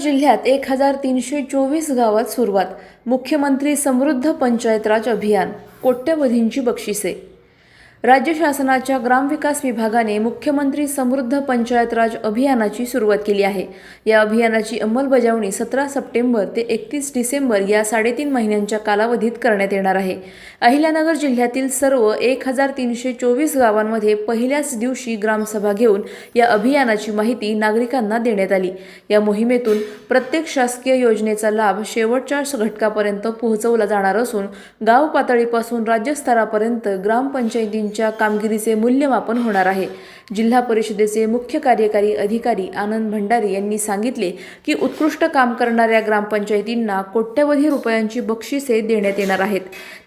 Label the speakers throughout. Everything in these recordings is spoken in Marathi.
Speaker 1: जिल्ह्यात एक हजार तीनशे चोवीस गावात सुरुवात. मुख्यमंत्री समृद्ध पंचायत राज अभियान. कोट्यवधींची बक्षिसे. राज्य शासनाच्या ग्रामविकास विभागाने मुख्यमंत्री समृद्ध पंचायत राज अभियानाची सुरुवात केली आहे. या अभियानाची अंमलबजावणी सतरा सप्टेंबर ते एकतीस डिसेंबर या साडेतीन महिन्यांच्या कालावधीत करण्यात येणार आहे. अहिल्यानगर जिल्ह्यातील सर्व एक हजार तीनशे चोवीस गावांमध्ये पहिल्याच दिवशी ग्रामसभा घेऊन या अभियानाची माहिती नागरिकांना देण्यात आली. या मोहिमेतून प्रत्येक शासकीय योजनेचा लाभ शेवटच्या घटकापर्यंत पोहोचवला जाणार असून गाव पातळीपासून राज्यस्तरापर्यंत तुमच्या कामगिरीचे मूल्यमापन होणार आहे. जिल्हा परिषदेचे मुख्य कार्यकारी अधिकारी आनंद भंडारी यांनी सांगितले की उत्कृष्ट काम करणाऱ्या ग्रामपंचायतींना कोट्यवधी रुपयांची बक्षिसे देण्यात येणार आहेत.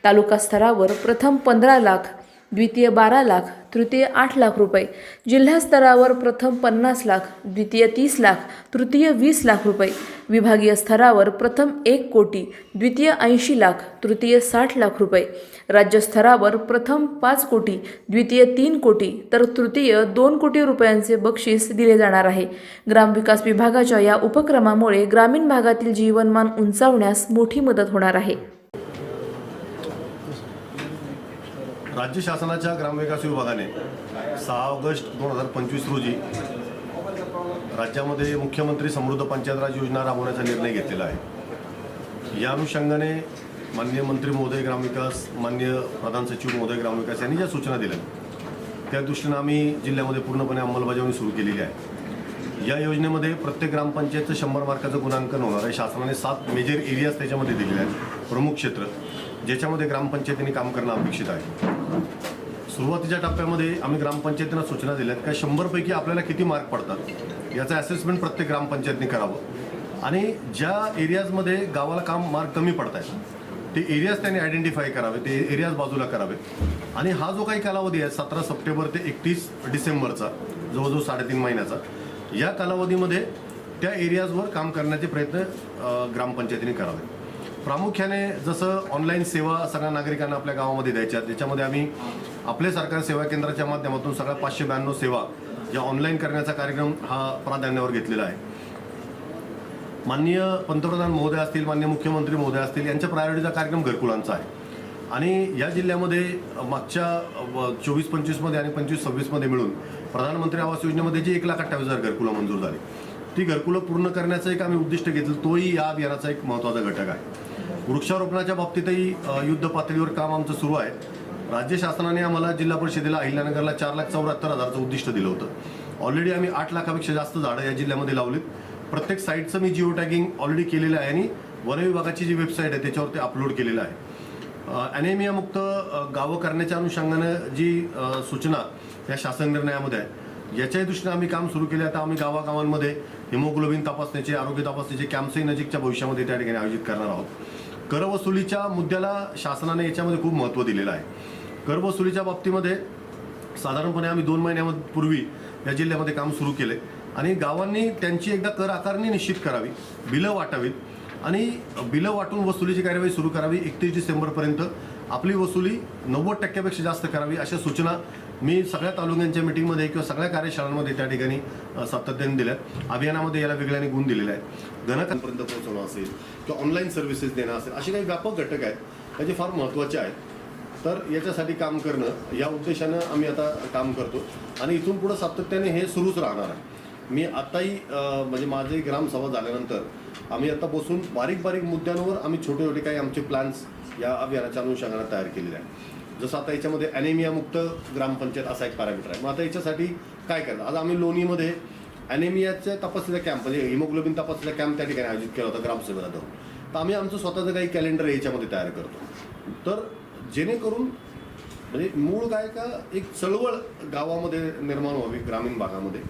Speaker 1: तालुका स्तरावर प्रथम पंधरा लाख द्वितीय बारा लाख तृतीय आठ लाख रुपये. जिल्हास्तरावर प्रथम पन्नास लाख द्वितीय तीस लाख तृतीय वीस लाख रुपये. विभागीय स्तरावर प्रथम एक कोटी द्वितीय ऐंशी लाख तृतीय साठ लाख रुपये. राज्यस्तरावर प्रथम पाच कोटी द्वितीय तीन कोटी तर तृतीय दोन कोटी रुपयांचे बक्षीस दिले जाणार आहे. ग्रामविकास विभागाच्या या उपक्रमामुळे ग्रामीण भागातील जीवनमान उंचावण्यास मोठी मदत होणार आहे.
Speaker 2: राज्य शासनाच्या ग्रामविकास विभागाने सहा ऑगस्ट दोन हजार पंचवीस रोजी राज्यामध्ये मुख्यमंत्री समृद्ध पंचायत राज योजना राबवण्याचा निर्णय घेतलेला आहे. या अनुषंगाने मान्य मंत्री महोदय ग्रामविकास मान्य प्रधान सचिव महोदय ग्रामविकास यांनी ज्या सूचना दिल्या त्या दृष्टीनं आम्ही जिल्ह्यामध्ये पूर्णपणे अंमलबजावणी सुरू केलेली आहे. या योजनेमध्ये प्रत्येक ग्रामपंचायतचं शंभर मार्काचं गुणांकन होणार आहे. शासनाने सात मेजर एरियाज त्याच्यामध्ये दिलेले आहेत. प्रमुख क्षेत्र ज्याच्यामध्ये ग्रामपंचायतीने काम करणं अपेक्षित आहे. सुरुवातीच्या टप्प्यामध्ये आम्ही ग्रामपंचायतींना सूचना दिल्यात का शंभरपैकी आपल्याला किती मार्क पडतात? याचं असेसमेंट प्रत्येक ग्रामपंचायतने करावं. आणि ज्या एरियाजमध्ये गावाला काम मार्क कमी पडत आहेत ते एरियाज त्यांनी आयडेंटिफाय करावे ते एरियाज बाजूला करावेत. आणि हा जो काही कालावधी आहे सतरा सप्टेंबर ते एकतीस डिसेंबरचा जवळजवळ साडेतीन महिन्याचा या कालावधीमध्ये त्या एरियाजवर काम करण्याचे प्रयत्न ग्रामपंचायतीने करावे प्रामुख्याने जसं ऑनलाईन सेवा सगळ्या नागरिकांना आपल्या गावामध्ये द्यायच्या त्याच्यामध्ये आम्ही आपले सरकार सेवा केंद्राच्या माध्यमातून सगळ्या पाचशे ब्याण्णव सेवा या ऑनलाईन करण्याचा कार्यक्रम हा प्राधान्यावर घेतलेला आहे. माननीय पंतप्रधान महोदय असतील माननीय मुख्यमंत्री महोदय असतील यांच्या प्रायोरिटीचा कार्यक्रम घरकुलांचा आहे. आणि या जिल्ह्यामध्ये मागच्या चोवीस पंचवीसमध्ये आणि पंचवीस सव्वीसमध्ये मिळून प्रधानमंत्री आवास योजनेमध्ये जी एक लाख अठ्ठावीस हजार घरकुलं मंजूर झाली ती घरकुलं पूर्ण करण्याचं एक आम्ही उद्दिष्ट घेतलं तोही या अभियानाचा एक महत्त्वाचा घटक आहे. वृक्षारोपणाच्या बाबतीतही युद्ध पातळीवर काम आमचं सुरू आहे. राज्य शासनाने आम्हाला जिल्हा परिषदेला अहिल्यानगरला चार लाख चौऱ्याहत्तर हजारचं उद्दिष्ट दिलं होतं. ऑलरेडी आम्ही आठ लाखापेक्षा जास्त झाडं या जिल्ह्यामध्ये लावलीत. प्रत्येक साईटचं मी जिओ टॅगिंग ऑलरेडी केलेलं आहे आणि वन विभागाची जी वेबसाईट आहे त्याच्यावर ते अपलोड केलेलं आहे. ॲनेमिया मुक्त गावं करण्याच्या अनुषंगानं जी सूचना या शासन निर्णयामध्ये आहे याच्याही दृष्टीने आम्ही काम सुरू केले आता आम्ही गावागावांमध्ये हिमोग्लोबिन तपासण्याचे आरोग्य तपासण्याचे कॅम्पसही नजीकच्या भविष्यामध्ये त्या ठिकाणी आयोजित करणार आहोत. करवसुलीच्या मुद्द्याला शासनाने याच्यामध्ये खूप महत्त्व दिलेलं आहे. करवसुलीच्या बाबतीमध्ये साधारणपणे आम्ही दोन महिन्यापूर्वी या जिल्ह्यामध्ये काम सुरू केले. आणि गावांनी त्यांची एकदा कर आकारणी निश्चित करावी बिलं वाटावीत आणि बिलं वाटून वसुलीची कार्यवाही सुरू करावी एकतीस डिसेंबरपर्यंत आपली वसुली नव्वद टक्क्यापेक्षा जास्त करावी अशा सूचना मी सगळ्या तालुक्यांच्या मिटिंगमध्ये किंवा सगळ्या कार्यशाळांमध्ये त्या ठिकाणी सातत्याने दिल्यात. अभियानामध्ये याला वेगळ्याने गुण दिलेला आहे घनकांपर्यंत पोहोचवणं असेल किंवा ऑनलाईन सर्व्हिसेस देणं असेल असे काही व्यापक घटक आहेत त्याचे फार महत्त्वाचे आहेत. तर याच्यासाठी काम करणं या उद्देशानं आम्ही आता काम करतो. आणि इथून पुढं सातत्याने हे सुरूच राहणार आहे. मी आताही म्हणजे माझे ग्रामसभा झाल्यानंतर आम्ही आता बसून बारीक बारीक मुद्द्यांवर आम्ही छोटे छोटे काही आमचे प्लॅन्स या अभियानाच्या अनुषंगाने तयार केलेले आहे जसं आता याच्यामध्ये ॲनेमिया मुक्त ग्रामपंचायत असा एक पॅरामीटर आहे. मग आता याच्यासाठी काय करायचं आज आम्ही लोणीमध्ये ॲनेमियाच्या तपासलेला कॅम्प म्हणजे हिमोग्लोबिन तपासलेला कॅम्प त्या ठिकाणी आयोजित केला होता ग्रामसभेला जाऊन. तर आम्ही आमचं स्वतःचं काही कॅलेंडर याच्यामध्ये तयार करतो. तर जेणेकरून म्हणजे मूळ काय का एक चळवळ गावामध्ये निर्माण व्हावी ग्रामीण भागामध्ये.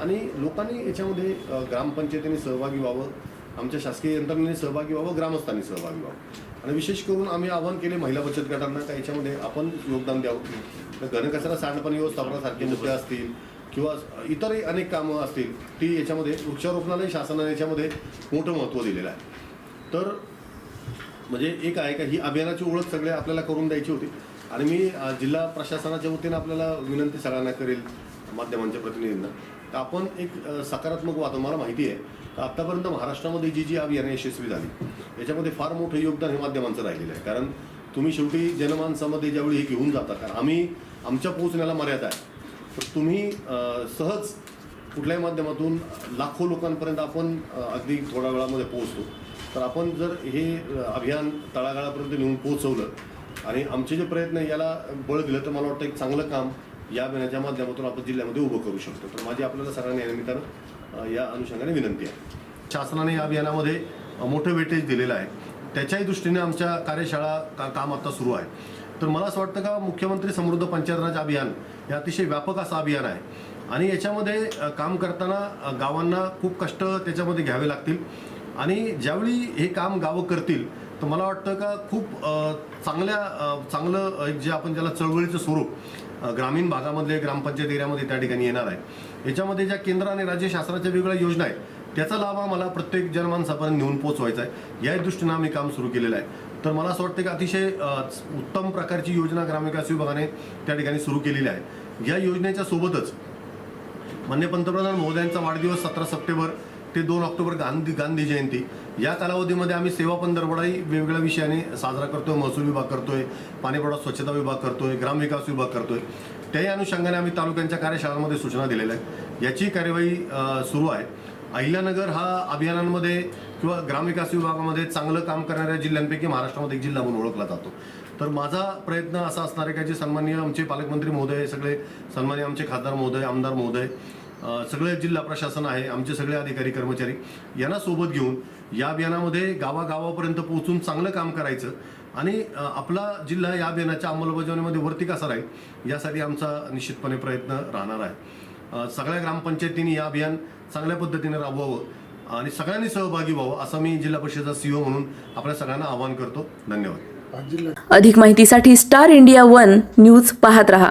Speaker 2: आणि लोकांनी याच्यामध्ये ग्रामपंचायतीने सहभागी व्हावं आमच्या शासकीय यंत्रणेने सहभागी व्हावं ग्रामस्थांनी सहभागी व्हावं. आणि विशेष करून आम्ही आवाहन केले महिला बचत गटांना का याच्यामध्ये आपण योगदान द्यावं. तर घनकचरा सांडपाणी व्यवस्थापनासारखे मुद्दे असतील किंवा इतरही अनेक कामं असतील ती याच्यामध्ये वृक्षारोपणालाही शासनाने याच्यामध्ये मोठं महत्त्व दिलेलं आहे. तर म्हणजे एक आहे का ही अभियानाची ओळख सगळे आपल्याला करून द्यायची होती. आणि मी जिल्हा प्रशासनाच्या वतीनं आपल्याला विनंती सगळ्यांना करेल माध्यमांच्या प्रतिनिधींना. तर आपण एक सकारात्मक वाद मला माहिती आहे तर आत्तापर्यंत महाराष्ट्रामध्ये जी जी अभियानं यशस्वी झाली याच्यामध्ये फार मोठं योगदान हे माध्यमांचं राहिलेलं आहे. कारण तुम्ही शेवटी जनमानसामध्ये ज्यावेळी हे घेऊन जाता कारण आम्ही आमच्या पोहोचण्याला मर्यादा आहे. तर तुम्ही सहज कुठल्याही माध्यमातून लाखो लोकांपर्यंत आपण अगदी थोड्या वेळामध्ये पोहोचतो. तर आपण जर हे अभियान तळागाळापर्यंत नेऊन पोहोचवलं आणि आमचे जे प्रयत्न आहे याला बळ दिलं तर मला वाटतं एक चांगलं काम या अभियानाच्या माध्यमातून आपण जिल्ह्यामध्ये उभं करू शकतो. तर माझी आपल्याला सर्वांनी या निमित्तानं या अनुषंगाने विनंती आहे. शासनाने या अभियानामध्ये मोठं वेटेज दिलेलं आहे. त्याच्याही दृष्टीने आमच्या कार्यशाळा का काम आता सुरू आहे. तर मला असं वाटतं का मुख्यमंत्री समृद्ध पंचायत राज अभियान हे अतिशय व्यापक असं अभियान आहे. आणि याच्यामध्ये काम करताना गावांना खूप कष्ट त्याच्यामध्ये घ्यावे लागतील. आणि ज्यावेळी हे काम गावं करतील तर मला वाटतं का खूप चांगल्या चांगलं एक जे आपण ज्याला चळवळीचं स्वरूप ग्रामीण भागामधले ग्रामपंचायत एरियामध्ये त्या ठिकाणी येणार आहे. याच्यामध्ये ज्या केंद्र आणि राज्य शासनाच्या वेगवेगळ्या योजना आहेत त्याचा लाभ आम्हाला प्रत्येक जनमानसापर्यंत नेऊन पोहोचवायचा आहे. या दृष्टीनं आम्ही काम सुरू केलेलं आहे. तर मला असं वाटतं की अतिशय उत्तम प्रकारची योजना ग्रामविकास विभागाने त्या ठिकाणी सुरू केलेली आहे. या योजनेच्या सोबतच मान्य पंतप्रधान महोदयांचा वाढदिवस सतरा सप्टेंबर ते दोन ऑक्टोबर गांधी गांधी जयंती. या कालावधीमध्ये आम्ही सेवा पंधरवडाही वेगवेगळ्या विषयाने साजरा करतोय महसूल विभाग करतोय पाणीपुरवठा स्वच्छता विभाग करतोय ग्रामविकास विभाग करतोय. त्याही अनुषंगाने आम्ही तालुक्यांच्या कार्यशाळांमध्ये सूचना दिलेल्या आहेत. याची कार्यवाही सुरू आहे. अहिल्यानगर हा अभियानांमध्ये किंवा ग्रामविकास विभागामध्ये चांगलं काम करणाऱ्या जिल्ह्यांपैकी महाराष्ट्रामध्ये एक जिल्हा म्हणून ओळखला जातो. तर माझा प्रयत्न असा असणार आहे का जे सन्माननीय आमचे पालकमंत्री महोदय सगळे सन्माननीय आमचे खासदार महोदय आमदार महोदय सगळे जिल्हा प्रशासन आहे आमचे सगळे अधिकारी कर्मचारी यांना सोबत घेऊन या अभियानामध्ये गावागावापर्यंत पोहोचून चांगलं काम करायचं. आणि आपला जिल्हा या अभियानाच्या अंमलबजावणीमध्ये वरती कसा राहील यासाठी आमचा निश्चितपणे प्रयत्न राहणार आहे. सगळ्या ग्रामपंचायतींनी या अभियान चांगल्या पद्धतीने राबवावं आणि सगळ्यांनी सहभागी व्हावं असं मी जिल्हा परिषदेचा सीओ म्हणून आपल्या सगळ्यांना आवाहन करतो. धन्यवाद.
Speaker 1: अधिक माहितीसाठी स्टार इंडिया वन न्यूज पाहत रहा.